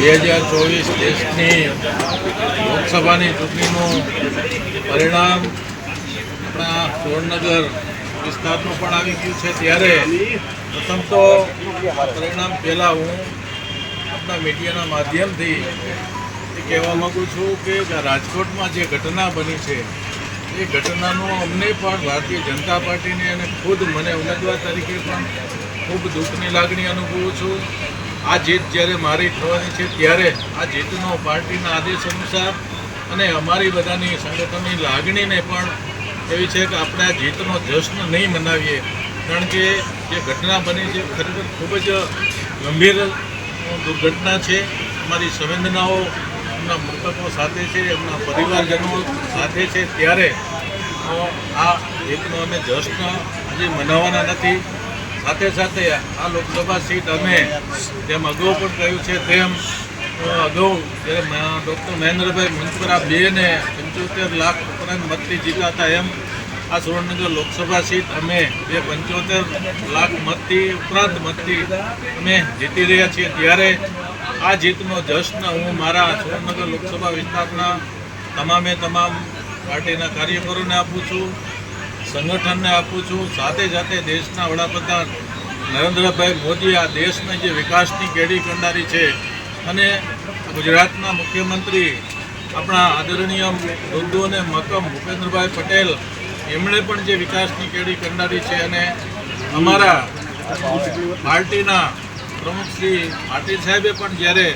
બે હજાર ચોવીસ દેશની લોકસભાની ચૂંટણીનું પરિણામ આપણા સુવર્ણનગર વિસ્તારનું પણ આવી ગયું છે. ત્યારે પ્રથમ તો પરિણામ પહેલાં હું આપણા મીડિયાના માધ્યમથી એ કહેવા માગું છું કે રાજકોટમાં જે ઘટના બની છે, એ ઘટનાનો અમને પણ ભારતીય જનતા પાર્ટીને અને ખુદ મને ઉમેદવાર તરીકે પણ ખૂબ દુઃખની લાગણી અનુભવું છું. આ જીત જ્યારે મારી થવાની છે ત્યારે આ જીતનો પાર્ટીના આદેશ અનુસાર અને અમારી બધાની સંગઠનની લાગણીને પણ એવી છે કે આપણે આ જીતનો જશ્ન નહીં મનાવીએ. કારણ કે જે ઘટના બની છે ખરેખર ખૂબ જ ગંભીર દુર્ઘટના છે. અમારી સંવેદનાઓ એમના મૃતકો સાથે છે, એમના પરિવારજનો સાથે છે. ત્યારે આ જીતનો અમે જશ્ન આજે મનાવવાના નથી. સાથે સાથે આ લોકસભા સીટ અમે જેમ અગાઉ પણ કહ્યું છે, તેમ અગાઉ ડૉક્ટર મહેન્દ્રભાઈ મુનપરા બેને પંચોતેર લાખ ઉપરાંત મતથી જીતાતા એમ આ સુવર્ણનગર લોકસભા સીટ અમે જે પંચોતેર લાખ મતથી ઉપરાંત મતથી અમે જીતી રહ્યા છીએ. ત્યારે આ જીતનો જશ્ન હું મારા સુવર્ણનગર લોકસભા વિસ્તારના તમામે તમામ પાર્ટીના કાર્યકરોને આપું છું. સંગઠનને આપું છું. સાથે સાથે દેશના વડાપ્રધાન નરેન્દ્રભાઈ મોદી આ દેશને જે વિકાસની કેડી કરનારી છે અને ગુજરાતના મુખ્યમંત્રી આપણા આદરણીય મૃદુ અને મકમ ભૂપેન્દ્રભાઈ પટેલ, એમણે પણ જે વિકાસની કેડી કરનારી છે અને અમારા પાર્ટીના પ્રમુખ શ્રી પાટીલ સાહેબે પણ જ્યારે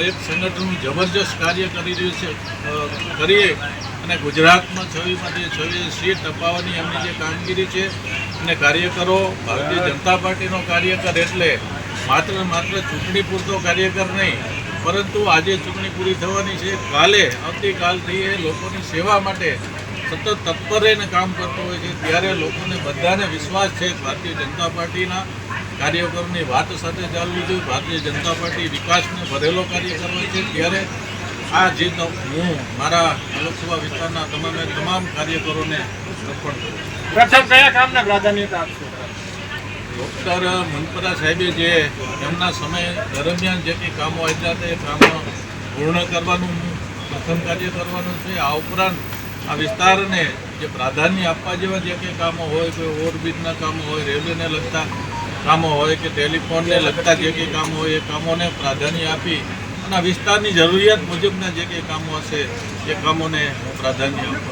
એક સંગઠનનું જબરજસ્ત કાર્ય કરી રહ્યું છે કરીએ. અને ગુજરાતમાં છવ્વીસમાંથી છવી સીટ અપાવવાની એમની જે કામગીરી છે અને કાર્યકરો ભારતીય જનતા પાર્ટીનો કાર્યકર એટલે માત્ર માત્ર ચૂંટણી પૂરતો કાર્યકર નહીં, પરંતુ આજે ચૂંટણી પૂરી થવાની છે. કાલે, આવતીકાલથી એ લોકોની સેવા માટે સતત તત્પર રહીને કામ કરતો હોય છે. ત્યારે લોકોને બધાને વિશ્વાસ છે ભારતીય જનતા પાર્ટીના કાર્યકરોની વાત સાથે ચાલવી જોઈએ. ભારતીય જનતા પાર્ટી વિકાસને ભરેલો કાર્ય હોય છે. ત્યારે આ જીત હું મારા લોકસભા વિસ્તારના તમામે તમામ કાર્યકરોને અર્પણ કરું પ્રથમ કયા કામને પ્રાધાન્યતા આપશો? ડૉક્ટર મનપરા સાહેબે જે એમના સમય દરમિયાન જે કંઈ કામો આપ્યા હતા એ કામો પૂર્ણ કરવાનું પ્રથમ કાર્ય કરવાનું છે. આ ઉપરાંત આ વિસ્તારને જે પ્રાધાન્ય આપવા જેવા જે કંઈ કામો હોય કોઈ ઓવરબ્રિજના કામો હોય રેલવેને લગતા કામો હોય કે ટેલિફોનને લગતા જે કંઈ કામો હોય એ કામોને પ્રાધાન્ય આપી અને વિસ્તારની જરૂરિયાત મુજબના જે કંઈ કામો હશે એ કામોને પ્રાધાન્ય આપો.